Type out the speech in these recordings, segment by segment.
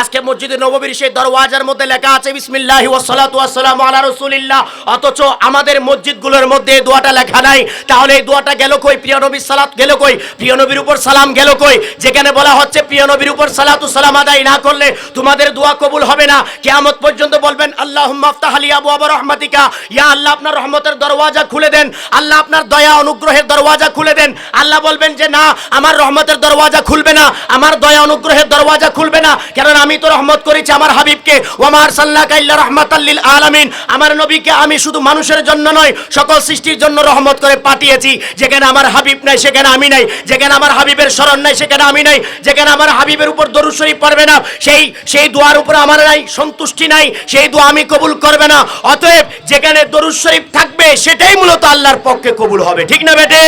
আজকে মসজিদে নববীর সেই দরওয়াজার মধ্যে লেখা আছে, বিসমিল্লাহি ওয়াসসালাতু ওয়াসসালামু আলা রাসূলিল্লাহ অথচ আমাদের মসজিদগুলোর মধ্যে এই দোয়াটা লেখা নাই। তাহলে এই দোয়াটা গেল কই? প্রিয় নবীর সালাত গেল কই? প্রিয় নবীর উপর সালাম গেল কই? যেখানে বলা হচ্ছে, প্রিয় নবীর উপর সালাতু সালাম আদায় না করলে তোমাদের দোয়া কবুল হবে না। কিয়ামত পর্যন্ত বলবেন, আল্লাহুম্মা আফতাহ আলি আবওয়াব রাহমাতিকা। ইয়া আল্লাহ, আপনার রহমতের দরওয়াজা খুলে দেন। আল্লাহ, আপনার দয়া অনুগ্রহের দরওয়াজা খুলে দেন। আল্লাহ বলবেন যে, না, আমার রহমতের দরওয়াজা খুলবে না। আমার দয়া অনুগ্রহের দরওয়াজা খুলবে না। কারণ আমি তো রহমত করেছি আমার হাবিবকে। ওমার সাল্লাকা ইল্লা রাহমাতাল্লিল আলামিন। আমার নবীকে আমি শুধু মানুষের জন্য নয়, সকল সৃষ্টির জন্য রহমত করে পাঠিয়েছি। যেখানে আমার হাবিব নাই, সেখানে আমি নাই। যেখানে আমার হাবিবের স্মরণ নাই, সেখানে আমি নাই। যেখানে আমার হাবিবের উপর দরুদ শরীফ পড়বে না, সেই সেই দোয়ার উপর আমার নাই, সন্তুষ্টি নাই। সেই দোয়া আমি কবুল করবে না। অতএব যেখানে দরুদ শরীফ থাকবে, সেটাই মূলত আল্লাহর পক্ষে কবুল হবে। ঠিক না বেটে?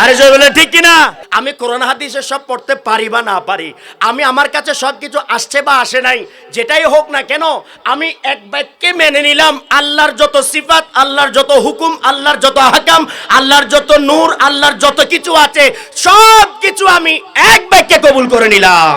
আরে জয় বলে ঠিক কিনা? আমি কোরআন হাদিসে সব পড়তে পারি বা না পারি, আমি আমার কাছে সব কিছু আসছে বা আসে নাই, যেটাই হোক না কেন, আমি এক বাক্যে মেনে নিলাম, আল্লাহর যত সিফাত, আল্লাহর যত হুকুম, আল্লাহর যত হাকাম আল্লাহর যত নূর, আল্লাহর যত কিছু আছে, সব কিছু আমি এক বাক্যে কবুল করে নিলাম।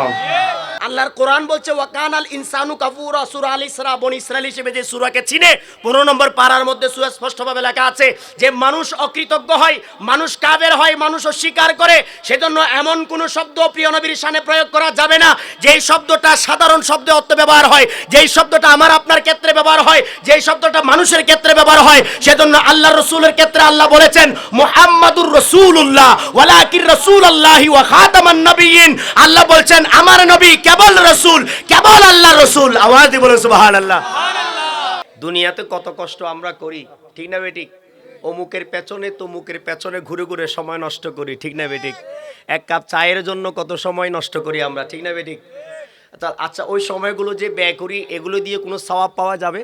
আল্লাহর কোরআন বলছে ওয়াকান আল ইনসানু কাফুরা সূরা আল ইসরা, বনি ইসরাইল হিসেবে যে সূরাকে চিনে 15 নম্বর পারার মধ্যে সূরা স্পষ্টভাবে লেখা আছে যে, মানুষ অকৃতজ্ঞ হয়, মানুষ কাবের হয়, মানুষ অস্বীকার করে, সেজন্য এমন কোন শব্দ প্রিয় নবীর শানে প্রয়োগ করা যাবে না। যেই শব্দটা সাধারণ শব্দে অর্থ ব্যবহার হয়, যেই শব্দটা আমার আপনার ক্ষেত্রে ব্যবহার হয়, যেই শব্দটা মানুষের ক্ষেত্রে ব্যবহার হয়, সেজন্য আল্লাহ রসুলের ক্ষেত্রে আল্লাহ বলেছেন, মুহাম্মাদুর রসুল্লাহ ওয়ালাকির রসুলাল্লাহি ওয়া খাতামান আল্লাহ বলছেন, আমার নবী কেবল রসুল, কেবল আল্লাহ রসুল। আওয়াজ দিয়ে বলুন সুবাহান আল্লাহ দুনিয়াতে কত কষ্ট আমরা করি, ঠিক না বেটি অমুকের পেছনে, তমুকের পেছনে ঘুরে ঘুরে সময় নষ্ট করি, ঠিক না বেটিক এক কাপ চায়ের জন্য কত সময় নষ্ট করি আমরা, ঠিক না বেঠিক? তা আচ্ছা ওই সময়গুলো যে ব্যয় করি, এগুলো দিয়ে কোনো সওয়াব পাওয়া যাবে?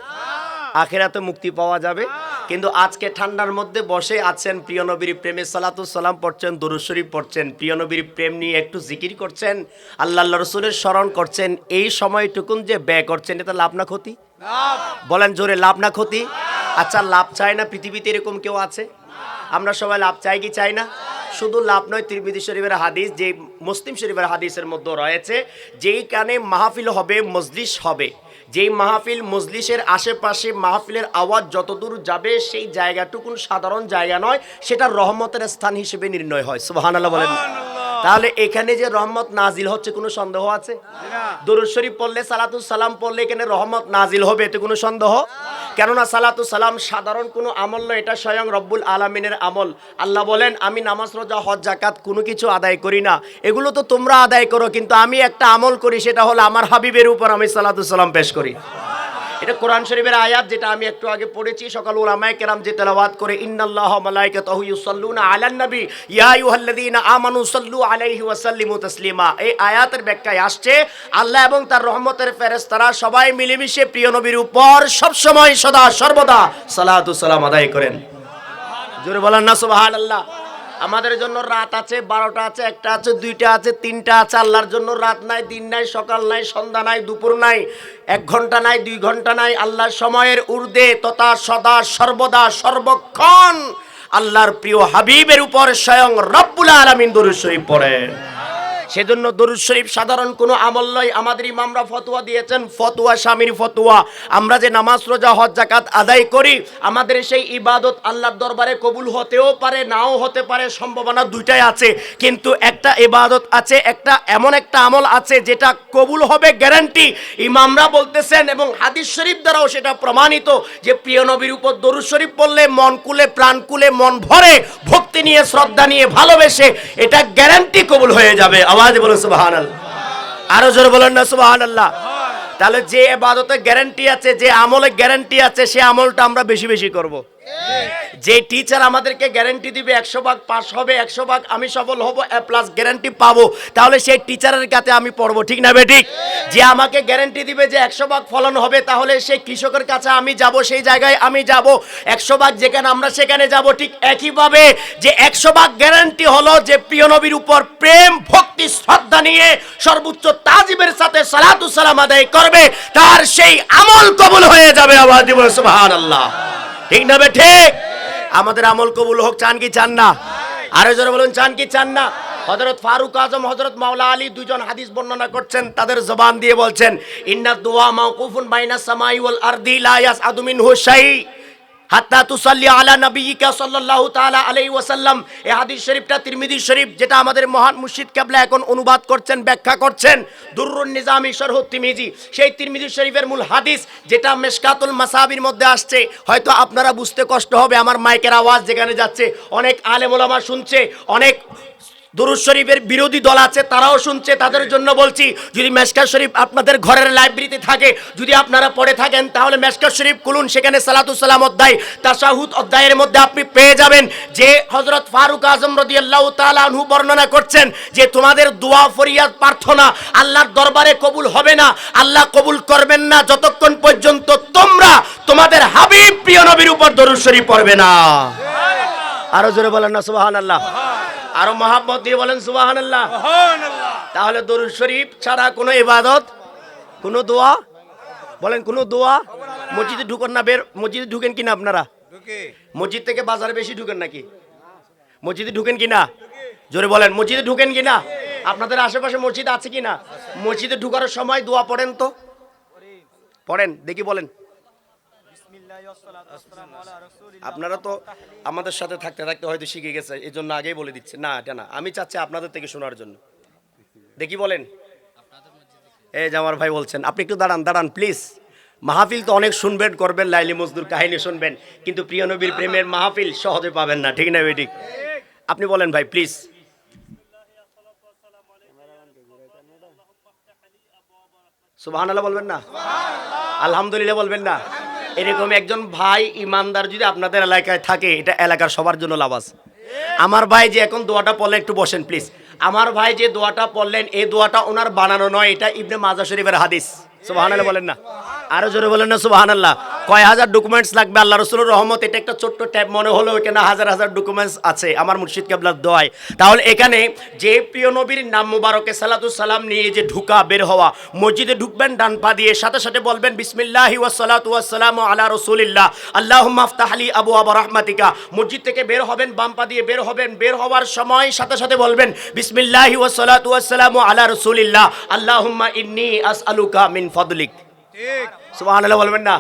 আখেরাতে মুক্তি পাওয়া যাবে। কিন্তু আজকে ঠান্ডার মধ্যে বসে আছেন প্রিয় নবীর প্রেমে সালাতু সালাম পড়ছেন, দরুদ শরীফ পড়ছেন। প্রিয় নবীর প্রেম নিয়ে একটু জিকির করছেন আল্লাহ আল্লাহ রসুলের স্মরণ করছেন। এই সময়টুকুন যে ব্যয় করছেন, এটা লাভ না ক্ষতি? বলেন জোরে, লাভ না ক্ষতি? আচ্ছা লাভ চায় না পৃথিবীতে এরকম কেউ আছে? আমরা সবাই লাভ চাই কি চাই না? শুধু লাভ নয় তিরমিদি শরীফের হাদিস, যে মুসলিম শরীফের হাদিসের মধ্যে রয়েছে যেই কানে মাহফিল হবে, মজলিস হবে। যেই মাহফিল মজলিসের আশেপাশে মাহফিলের আওয়াজ যতদূর যাবে সেই জায়গাটুকুন সাধারণ জায়গা নয় সেটা রহমতের স্থান হিসেবে নির্ণয় হয়। সুবহানাল্লাহ বলেন। তাহলে এখানে যে রহমত নাজিল হচ্ছে কোনো সন্দেহ আছে? দরুদ শরীফ পড়লে সালাতুল সালাম পড়লে এখানে রহমত নাজিল হবে এতে কোনো সন্দেহ? কেননা সালাতু সালাম সাধারণ কোনো আমল নয়, এটা স্বয়ং রব্বুল আলমিনের আমল। আল্লাহ বলেন, আমি নামাজ, রোজা, হজ জাকাত কোনো কিছু আদায় করি না। এগুলো তো তোমরা আদায় করো, কিন্তু আমি একটা আমল করি, সেটা হলো আমার হাবিবের উপর আমি সালাতু সালাম পেশ করি। এটা কোরআন শরীফের আয়াত যেটা আমি একটু আগে পড়েছি। সকাল ওলামায়ে কেরাম যে তেলাওয়াত করে, ইন্নাল্লাহ মালাইকাতাহু ইউসাল্লুনা আলান নবী। ইয়া আইয়ুহাল্লাযীনা আমানু সাল্লু আলাইহি ওয়া তাসলিমা। এই আয়াতের ব্যাখ্যায় আসছে, আল্লাহ এবং তার রহমতের ফেরেশতারা সবাই মিলেমিশে প্রিয় নবীর উপর সব সময় সদা সর্বদা সালাতু সালাম আদায় করেন। জোরে বলেন না, সুবহানাল্লাহ। আমাদের জন্য রাত আছে, বারোটা আছে, একটা আছে, দুইটা আছে, তিনটা আছে, আল্লাহর জন্য রাত নাই, দিন নাই, সকাল নাই, সন্ধ্যা নাই, দুপুর নাই, এক ঘণ্টা নাই, দুই ঘণ্টা নাই, আল্লাহর সময়ের ঊর্ধ্বে তথা সদা, সর্বদা, সর্বক্ষণ আল্লাহর প্রিয় হাবিবের উপর স্বয়ং রব্বুল আলমিন্দুর শরীফ পড়েন সেজন্য দরুদ শরীফ সাধারণ কোনো আমল নয়। আমাদের ইমামরা ফতোয়া দিয়েছেন, ফতোয়া স্বামীর ফতোয়া। আমরা যে নামাজ, রোজা, হজ জাকাত আদায় করি, আমাদের সেই ইবাদত আল্লাহর দরবারে কবুল হতেও পারে, নাও হতে পারে, সম্ভাবনা দুইটাই আছে। কিন্তু একটা ইবাদত আছে, একটা এমন একটা আমল আছে যেটা কবুল হবে গ্যারান্টি ইমামরা বলতেছেন এবং হাদিস শরীফ দ্বারাও সেটা প্রমাণিত যে প্রিয় নবীর উপর দরুদ শরীফ পড়লে মন কুলে, প্রাণ কুলে, মন ভরে, ভক্তি নিয়ে, শ্রদ্ধা নিয়ে ভালোবেসে এটা গ্যারান্টি কবুল হয়ে যাবে। আওয়াজে বলুন সুবাহান আরও জোরে বলেন না সুবাহান আল্লাহ তাহলে যে এবাদতে গ্যারান্টি আছে, যে আমলে গ্যারান্টি আছে, সে আমলটা আমরা বেশি বেশি করব। যে টিচার আমাদেরকে গ্যারান্টি দিবে একশো ভাগ পাস হবে একশো ভাগ আমি সফল হব এ প্লাস গ্যারান্টি পাবো। তাহলে সেই টিচারের কাছে আমি পড়ব ঠিক না বেঠিক যে আমাকে গ্যারান্টি দিবে যে একশো ভাগ ফলন হবে তাহলে সেই কৃষকের কাছে আমি যাব সেই জায়গায় আমি যাব। একশো ভাগ যেখানে আমরা সেখানে যাব ঠিক একইভাবে যে একশো ভাগ গ্যারান্টি হলো যে প্রিয় নবীর উপর প্রেম ভক্তি শ্রদ্ধা নিয়ে সর্বোচ্চ তাজিবের সাথে সালাতু সালাম আদায় করবে তার সেই আমল কবুল হয়ে যাবে আওয়াজ দিব সুবহানাল্লাহ। ঠিক না বে, ঠিক? আমাদের আমল কবুল হোক, চান কি চান না? আরও জোরে বলুন, চান কি চান না? হযরত ফারুক আজম, হযরত মাওলা আলী দুজন হাদিস বর্ণনা করছেন, তাদের জবান দিয়ে বলছেন, ইন্না দুআ মাওকুফুন বাইনা সামাই ওয়াল আরদি লা ইয়াসআদু মিনহু শাই। হাত্তা তুসাল্লি আলা নবিয়িকা সাল্লাল্লাহু তাআলা আলাইহি ওয়াসাল্লাম। এই হাদিস শরীফটা তিরমিজি শরীফ, যেটা আমাদের মহান মুর্শিদ কেবলা এখন অনুবাদ করছেন, ব্যাখ্যা করছেন। দুররুন নিজামি শরহ তিরমিজি, সেই তিরমিজি শরীফের মূল হাদিস, যেটা মেশকাতুল মাসাবির মধ্যে আসছে। হয়তো আপনারা বুঝতে কষ্ট হবে, আমার মাইকের আওয়াজ যেখানে যাচ্ছে, অনেক আলেম ওলামা শুনছে, অনেক দুরুজ শরীফের বিরোধী দল আছে, তারাও শুনছে, তাদের জন্য বলছি, যদি মেশকা শরীফ আপনাদের ঘরের লাইব্রেরিতে থাকে, যদি আপনারা পড়ে থাকেন, তাহলে মেশকা শরীফ খুলুন, সেখানে সালাতুসালাম অধ্যায়, তাশাহুদ অধ্যায়ের মধ্যে আপনি পেয়ে যাবেন, যে হজরত ফারুক আজম তাআলা আনহু বর্ণনা করছেন, যে তোমাদের দোয়া ফরিয়াদ প্রার্থনা আল্লাহর দরবারে কবুল হবে না, আল্লাহ কবুল করবেন না, যতক্ষণ পর্যন্ত তোমরা তোমাদের হাবিব প্রিয় নবীর উপর দরুদ শরীফ পড়বে না। আরও জোরে বলেন না, সুবহানাল্লাহ। আরও মহাব্বত দিয়ে বলেন সুবাহান আল্লাহ তাহলে দরুদ শরীফ ছাড়া কোনো ইবাদত কোনো দোয়া? বলেন কোনো দোয়া? মসজিদে ঢুকেন না বের মসজিদে ঢুকেন কিনা আপনারা? মসজিদ থেকে বাজারে বেশি ঢুকেন নাকি? মসজিদে ঢুকেন কিনা? জোরে বলেন মসজিদে ঢুকেন কিনা? আপনাদের আশেপাশে মসজিদ আছে কিনা? মসজিদে ঢুকার সময় দোয়া পড়েন তো? পড়েন দেখি বলেন। আপনারা তো আমাদের সাথে থাকতে থাকতে হয়তো শিখে গেছে এই জন্য আগেই বলে দিচ্ছে। না, এটা না। আমি চাচ্ছি আপনাদের থেকে শোনার জন্য। দেখি বলেন। এই যে আমার ভাই বলছেন, আপনি একটু দাঁড়ান দাঁড়ান প্লিজ মাহফিল তো অনেক শুনবেন, করবেন, লাইলি মজদুর কাহিনী শুনবেন, কিন্তু প্রিয় নবীর প্রেমের মাহফিল সহজে পাবেন না, ঠিক না বেঠিক আপনি বলেন ভাই প্লিজ আল্লাহ বলবেন না? আলহামদুলিল্লাহ বলবেন না? এরকম একজন ভাই ইমানদার যদি আপনাদের এলাকায় থাকে, এটা এলাকার সবার জন্য লাভ আছে। আমার ভাই যে এখন দোয়াটা পড়লেন একটু বসেন প্লিজ আমার ভাই যে দোয়াটা পড়লেন, এই দোয়াটা ওনার বানানো নয়, এটা ইবনে মাজা শরীফের হাদিস। সুবহানাল্লাহ বলেন না। আরও জোরে বলেন না, সুবহানাল্লাহ। কয় হাজার ডকুমেন্টস লাগবে? আল্লাহ রসুলের রহমত এটা একটা ছোট্ট ট্যাব মনে হলো এখানে হাজার হাজার ডকুমেন্টস আছে আমার মুর্শিদ কেবলার দোয়ায়। তাহলে এখানে যে প্রিয় নবীর নাম মুবারকে সালাতু সালাম নিয়ে যে ঢুকা বের হওয়া মসজিদে ঢুকবেন ডান পা দিয়ে সাথে সাথে বলবেন বিসমিল্লাহি ওয়াসসালাতু ওয়াসসালামু আলা রাসূলিল্লাহ। আল্লাহুম্মা আফতাহ লি আবওয়াব রাহমাতিকা। মসজিদ থেকে বের হবেন বাম পা দিয়ে বের হবেন বের হওয়ার সময় সাথে সাথে বলবেন বিসমিল্লাহি ওয়াসসালাতু ওয়াসসালামু আলা রাসূলিল্লাহ। আল্লাহুম্মা ইন্নী আসআলুকা মিন ফাদলিক। ঠিক। সুবহানাল্লাহ বলবেন না?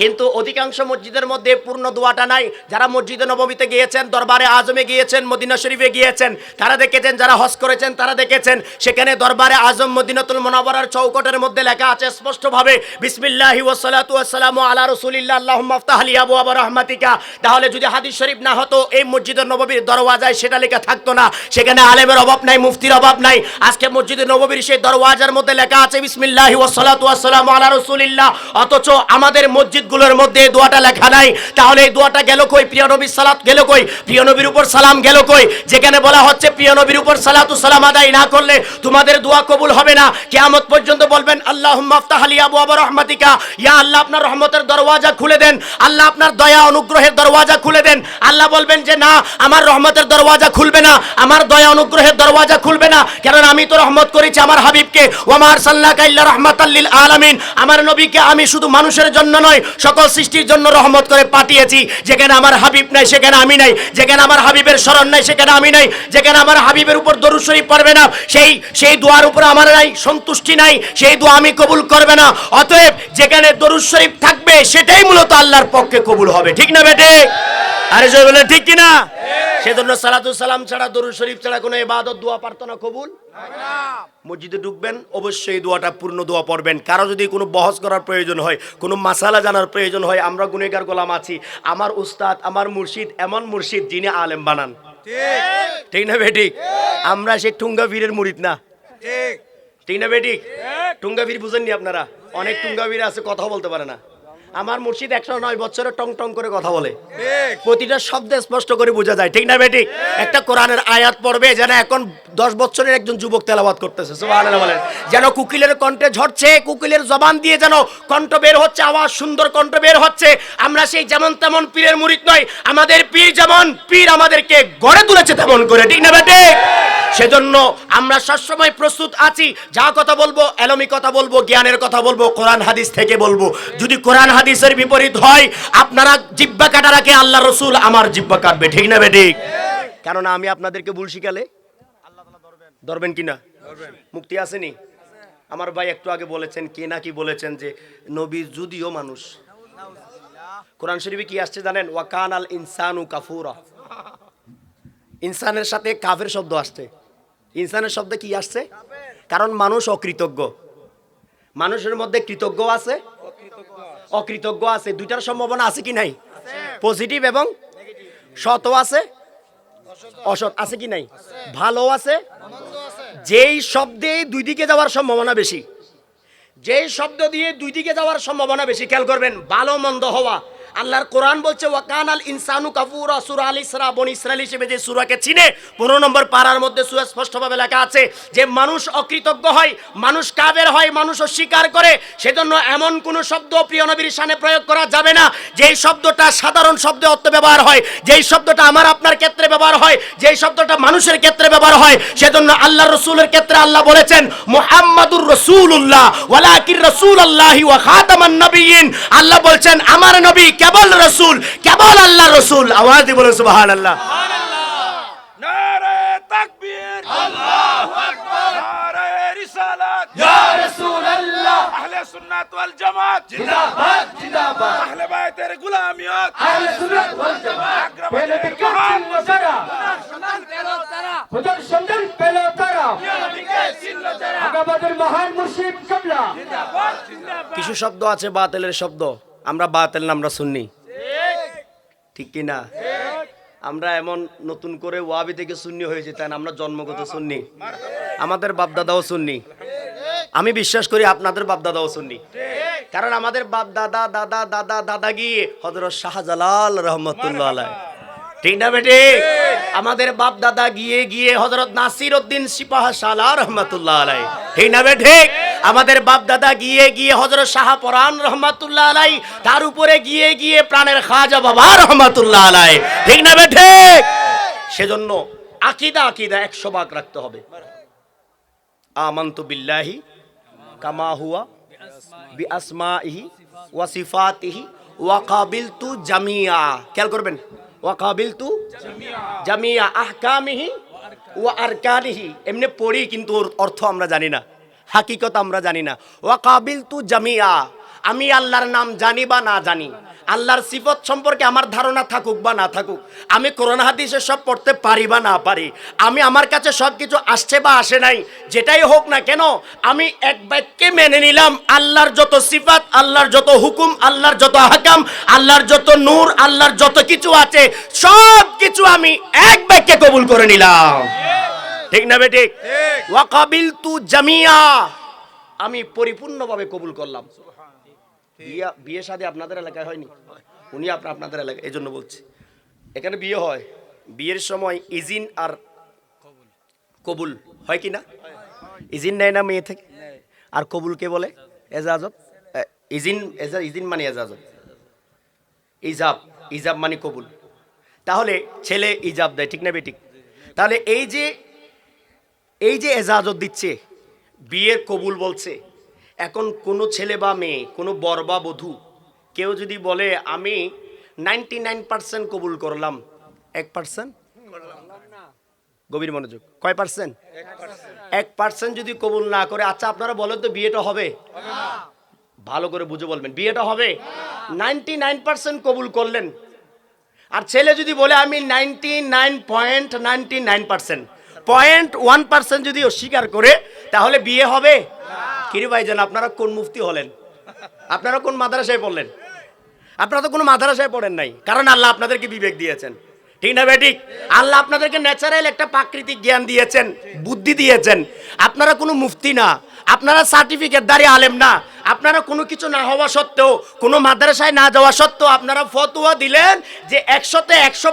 কিন্তু অধিকাংশ মসজিদের মধ্যে পূর্ণ দোয়াটা নাই। যারা মসজিদে নবমীতে গিয়েছেন, দরবারে আজমে গিয়েছেন, মদিনা শরীফে গিয়েছেন, তারা দেখেছেন, যারা হজ করেছেন, তারা দেখেছেন, সেখানে দরবারে আজম মদিনাতুল মুনাওয়ারার চৌকটের মধ্যে লেখা আছে স্পষ্টভাবে, বিসমিল্লাহি ওয়াসসালামু আলা রাসূলিল্লাহ, আল্লাহুম্মা আফতাহ লি আবওয়াব রাহমাতিকা। তাহলে যদি হাদিস শরীফ না হতো, এই মসজিদের নববীর দরওয়াজায় সেটা লেখা থাকতো না। সেখানে আলেমের অভাব নাই, মুফতির অভাব নাই। আজকে মসজিদে নববীর সেই দরওয়াজার মধ্যে লেখা আছে, বিসমিল্লাহি ওয়াসসালামু আলা রাসূলিল্লাহ। অথচ আমাদের মসজিদগুলোর মধ্যে এই দোয়াটা লেখা নাই। তাহলে এই দোয়াটা গেল কই? প্রিয় নবীর সালাত গেল কই? প্রিয় নবীর উপর সালাম গেল কই? যেখানে বলা হচ্ছে, প্রিয় নবীর উপর সালাতু সালাম আদায় না করলে তোমাদের দোয়া কবুল হবে না। কিয়ামত পর্যন্ত বলবেন, আল্লাহুম্মা আফতাহ লি আবওয়াব রাহমাতিকা। ইয়া আল্লাহ, আপনার রহমতের দরওয়াজা খুলে দেন। আল্লাহ, আপনার দয়া অনুগ্রহের দরওয়াজা খুলে দেন। আল্লাহ বলবেন যে, না, আমার রহমতের দরওয়াজা খুলবে না। আমার দয়া অনুগ্রহের দরওয়াজা খুলবে না। কারণ আমি তো রহমত করেছি আমার হাবিবকে। ওমার সাল্লাকা ইল্লা রাহমাতাল্লিল আলামিন। আমার নবীকে আমি শুধু মানুষের জন্য নয় সকল সৃষ্টির জন্য রহমত করে পাঠিয়েছি। যেখানে আমার হাবিব নাই, সেখানে আমি নাই। যেখানে আমার হাবিবের স্মরণ নাই, সেখানে আমি নাই। যেখানে আমার হাবিবের উপর দরুদ শরীফ পড়বে না, সেই সেই দোয়ার উপর আমার নাই, সন্তুষ্টি নাই, সেই দোয়া আমি কবুল করবে না। অতএব যেখানে দরুদ শরীফ থাকবে, সেটাই মূলত আল্লাহর পক্ষে কবুল হবে। ঠিক না বেটে? আরে জয় বলে ঠিক কিনা? সেজন্য সালাতু সালাম ছাড়া, দরুদ শরীফ ছাড়া কোনো ইবাদত, দোয়া, প্রার্থনা কবুল মসজিদে ঢুকবেন অবশ্যই দোয়াটা পূর্ণ দোয়া পড়বেন। কারও যদি কোনো বহস করার প্রয়োজন হয় কোনো মাসালা জানার প্রয়োজন হয় আমরা গুনেগার গোলাম আছি। আমার উস্তাদ আমার মুর্শিদ এমন মুর্শিদ যিনি আলেম বানান। ঠিক। না বেঠিক? আমরা সেই টুঙ্গা বীরের মুরিদ না। ঠিক। না বেঠিক? টুঙ্গা বীর বুঝেননি আপনারা? অনেক টুঙ্গা বীর আছে কথা বলতে পারে না। আমার মুর্শিদ একশো নয় বছরে টং টং করে কথা বলে। প্রতিটা শব্দ স্পষ্ট করে বোঝা যায়। ঠিক না বেটি? একটা কোরআনের আয়াত পড়বে যেন এখন দশ বছরের একজন যুবক তেলাবাদ করতেছে। বলেন। যেন কুকিলের কণ্ঠে ঝরছে কুকিলের জবান দিয়ে যেন কণ্ঠ বের হচ্ছে আওয়াজ সুন্দর কণ্ঠ বের হচ্ছে। আমরা সেই যেমন তেমন পীরের মুরিদ নয় আমাদের পীর যেমন পীর আমাদেরকে গড়ে তুলেছে তেমন করে। ঠিক না বেটে? সেজন্য আমরা সবসময় প্রস্তুত আছি। যা কথা বলব, এলমি কথা বলব, জ্ঞানের কথা বলব, কোরআন হাদিস থেকে বলব। যদি কোরআন হাদিসের বিপরীত হয়, আপনারা জিব্বা কাটা রাখে, আল্লাহ রসুল আমার জিব্বা কাটবে। ঠিক না বেঠিক কেননা আমি আপনাদেরকে ভুল শিখালে? ধরবেন কি না? মুক্তি আসেনি? আমার ভাই একটু আগে বলেছেন, কে নাকি বলেছেন যে, নবী যদিও মানুষ। কোরআন শরীফে কি আসছে জানেন? ওয়াকান আল ইনসানু কাফুরা। ইনসানের সাথে কাফের শব্দ আসছে। ইনসানের শব্দে কি আসছে? কারণ মানুষ অকৃতজ্ঞ। মানুষের মধ্যে কৃতজ্ঞ আছে? অকৃতজ্ঞ আছে। দুইটার সম্ভাবনা আছে কি নাই? পজিটিভ এবং সৎ আছে? অসৎ আছে কি নাই? ভালো আছে? যেই শব্দে দুই দিকে যাওয়ার সম্ভাবনা বেশি। যেই শব্দ দিয়ে দুই দিকে যাওয়ার সম্ভাবনা বেশি। খেয়াল করবেন, ভালো মন্দ হওয়া। আল্লাহর কোরআন বলছে ওয়াকান আল ইনসানু কাফুর সুরা আল ইসরা, বন ইসরাইল হিসেবে যে সুরাকে চিনে, পনেরো নম্বর পাড়ার মধ্যে স্পষ্টভাবে লেখা আছে যে, মানুষ অকৃতজ্ঞ হয়, মানুষ কাবের হয়, মানুষ অস্বীকার করে সেজন্য এমন কোনো শব্দ প্রিয় নবীর সামনে প্রয়োগ করা যাবে না। যেই শব্দটা সাধারণ শব্দে অর্থ ব্যবহার হয়, যেই শব্দটা আমার আপনার ক্ষেত্রে ব্যবহার হয়, যেই শব্দটা মানুষের ক্ষেত্রে ব্যবহার হয়, সেজন্য আল্লাহ রসুলের ক্ষেত্রে আল্লাহ বলেছেন, মোহাম্মদুর মুহাম্মাদুর রসুল্লাহ ওয়ালাকির রসুল আল্লাহি ওয়া খাতামান নবিয়িন আল্লাহ বলছেন, আমার নবী কেবল রসুল কেবল আল্লাহ রসুল। আওয়াজ দিয়ে বলুন তাকবীর। আল্লাহু আকবার। নারে রিসালাত। ইয়া রাসূলুল্লাহ। আহলে সুন্নাত ওয়াল জামাত। জিন্দাবাদ জিন্দাবাদ। আহলে বাইতের গোলামিয়ত। আহলে সুন্নাত ওয়াল জামাত। পেলে বিজ্ঞান চিনল তারা। হুজুর সন্ধান পেল তারা। আগাবাদের মহান মুর্শিদ কবলা। কিছু শব্দ আছে বাতিলের শব্দ। আমরা বাতেল আমরা শুননি ঠিক কি না? আমরা এমন নতুন করে ওয়াবি থেকে শূন্য হয়েছি, তাই আমরা জন্মগত শুননি আমাদের বাপদাদাও শুননি আমি বিশ্বাস করি আপনাদের বাপদাদাও শুননি কারণ আমাদের বাপ দাদা দাদা দাদা দাদা গিয়ে হজরত শাহজালাল রহমতুল্লাহ আলাই ঠিক না বেটে? আমাদের বাপ দাদা গিয়ে গিয়ে হজরত নাসির উদ্দিন সিপাহ সালা রহমতুল্লাহ আলাই ঠিক না বেঠে আমাদের বাপ দাদা গিয়ে গিয়ে হজরত শাহ পরান রহমতুল্লাহ আলাই তার উপরে গিয়ে গিয়ে প্রাণের খাজা বাবা রহমতুল্লাহ আলাই ঠিক না বেঠে সেজন্য আকিদা আকিদা একশো ভাগ রাখতে হবে। আমান্তু বিল্লাহি কামা হুয়া বি আসমাইহি ওয়া সিফাতিহি ওয়া কাবিলতু জামিয়া। খেয়াল করবেন? ওয়া কাবিলতু জামিয়া আহকামিহি ওয়া আরকানিহি এমনি পড়ি কিন্তু ওর অর্থ আমরা জানি না, হাকিকত আমরা জানি না। ওয়াকাবিলতু জামিয়া আমি আল্লাহর নাম জানি বা না জানি। আল্লাহর সিফত সম্পর্কে আমার ধারণা থাকুক বা না থাকুক আমি কোরআন হাদিসে সব পড়তে পারি বা না পারি আমি আমার কাছে সব কিছু আসছে বা আসে নাই যেটাই হোক না কেন আমি এক বাক্যে মেনে নিলাম আল্লাহর যত সিফাত আল্লাহর যত হুকুম আল্লাহর যত হাকাম আল্লাহর যত নূর আল্লাহর যত কিছু আছে সব কিছু আমি এক বাক্যে কবুল করে নিলাম। ঠিক না বেঠিক ওয়াকাবিল তু জামিয়া। আমি পরিপূর্ণভাবে কবুল করলাম। বিয়ে বিয়ে শাদী আপনাদের এলাকায় হয়নি? উনি আপনার আপনাদের এলাকায় এই জন্য বলছি। এখানে বিয়ে হয়। বিয়ের সময় ইজিন আর কবুল। হয় কি না? ইজিন নেয় না মেয়ে থেকে? আর কবুলকে বলে এজাজত? ইজিন এজা ইজিন মানে এজাজত। ইজাব। ইজাব মানে কবুল। তাহলে ছেলে ইজাব দেয়, ঠিক না বেঠিক তাহলে এই যে এই যে এজাজত দিচ্ছে, বিয়ের কবুল বলছে এখন কোনো ছেলে বা মেয়ে, কোনো বর বা বধূ, কেউ যদি বলে, আমি নাইনটি নাইন পার্সেন্ট কবুল করলাম। এক পার্সেন্ট? গভীর মনোযোগ। কয় পার্সেন্ট? এক পার্সেন্ট যদি কবুল না করে আচ্ছা আপনারা বলেন তো বিয়েটা হবে? ভালো করে বুঝে বলবেন, বিয়েটা হবে? নাইনটি নাইন পার্সেন্ট কবুল করলেন। আর ছেলে যদি বলে, আমি ninety nine point ninety nine percent, point one percent যদি অস্বীকার করে, তাহলে বিয়ে হবে? কিরে ভাইজান, আপনারা কোন মুফতি হলেন? আপনারা কোন মাদ্রাসায় পড়লেন? আপনারা তো কোনো মাদ্রাসায় পড়েন নাই। কারণ আল্লাহ আপনাদেরকে বিবেক দিয়েছেন। ঠিক না বেঠিক আল্লাহ আপনাদেরকে ন্যাচারাল একটা প্রাকৃতিক জ্ঞান দিয়েছেন, বুদ্ধি দিয়েছেন। আপনারা কোনো মুফতি না। আপনারা সার্টিফিকেট দাঁড়িয়ে আলেম না। আপনারা কোনো কিছু না হওয়া সত্ত্বেও, কোনো মাদ্রাসায় না যাওয়া সত্ত্বেও আপনারা ফতোয়া দিলেন যে একশোতে একশো